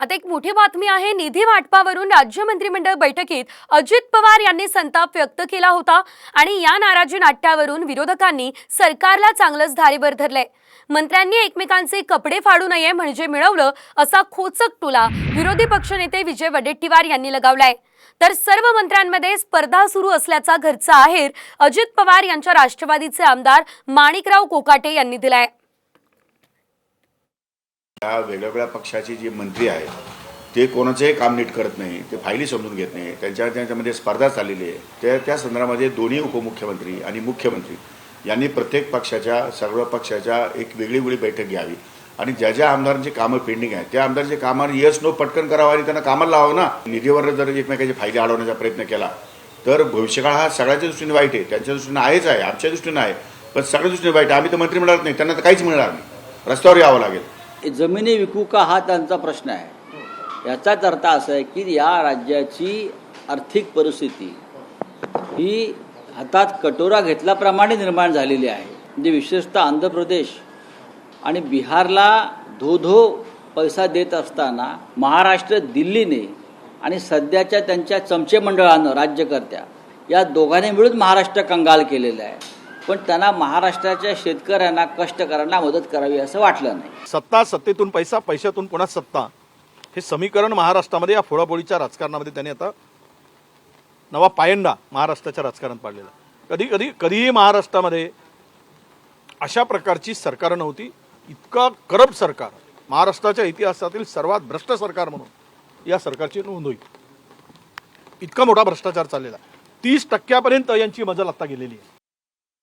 आता एक मोठी बातमी आहे निधी वाटपावरून राज्य मंत्रिमंडळ बैठकीत अजित पवार यांनी संताप व्यक्त केला होता आणि या नाराजी नाट्यावरून विरोधकांनी सरकारला चांगलंच धारेवर धरलंय. मंत्र्यांनी एकमेकांचे कपडे फाडू नये म्हणजे मिळवलं असा खोचक टोला विरोधी पक्षनेते विजय वडेट्टीवार यांनी लगावलाय. तर सर्व मंत्र्यांमध्ये स्पर्धा सुरू असल्याचा घरचा आहेर अजित पवार यांच्या राष्ट्रवादीचे आमदार माणिकराव कोकाटे यांनी दिलाय. या वेगवेगळ्या पक्षाचे जे मंत्री आहेत ते कोणाचंही काम नीट करत नाही ते फायली समजून घेत नाही त्यांच्या त्यांच्यामध्ये स्पर्धा चाललेली आहे. त्या त्या संदर्भामध्ये दोन्ही उपमुख्यमंत्री आणि मुख्यमंत्री यांनी प्रत्येक पक्षाच्या सर्व पक्षाच्या एक वेगळी वेगळी बैठक घ्यावी. आणि ज्या ज्या आमदारांची कामं पेंडिंग आहेत त्या आमदारांची कामं येस नो पटकन करावं आणि त्यांना कामाला लावावं ना. निधीवर जर एकमेकाचे फायदे अडवण्याचा प्रयत्न केला तर भविष्यकाळ हा सगळ्याच्या दृष्टीने वाईट आहे त्यांच्या दृष्टीने आहेच आहे आमच्या दृष्टीने आहे पण सगळ्या दृष्टीने वाईट आहे. आम्ही तर मंत्री मिळणार नाही त्यांना तर काहीच मिळणार नाही. रस्त्यावर यावं लागेल. जमिनी विकू का हा त्यांचा प्रश्न आहे. याचाच अर्थ असा आहे की या राज्याची आर्थिक परिस्थिती ही हातात कटोरा घेतल्याप्रमाणे निर्माण झालेली आहे. म्हणजे विशेषतः आंध्र प्रदेश आणि बिहारला धो धो पैसा देत असताना महाराष्ट्र दिल्लीने आणि सध्याच्या त्यांच्या चमचे मंडळानं राज्यकर्त्या या दोघांनी मिळून महाराष्ट्र कंगाल केलेलं आहे. पण त्यांना महाराष्ट्राच्या शेतकऱ्यांना कष्टकऱ्यांना मदत करावी असं वाटलं नाही. सत्ता सत्तेतून पैसा पैशातून पुन्हा सत्ता? हे समीकरण महाराष्ट्रामध्ये या फोडाफोडीच्या राजकारणामध्ये त्यांनी आता नवा पायंडा महाराष्ट्राच्या राजकारणात पाडलेला. कधी कधी कधीही महाराष्ट्रामध्ये अशा प्रकारची सरकारं नव्हती. इतका करप्ट सरकार. महाराष्ट्राच्या इतिहासातील सर्वात भ्रष्ट सरकार म्हणून या सरकारची नोंद होईल. इतका मोठा भ्रष्टाचार चाललेला. तीस टक्क्यापर्यंत यांची मजल आता गेलेली आहे.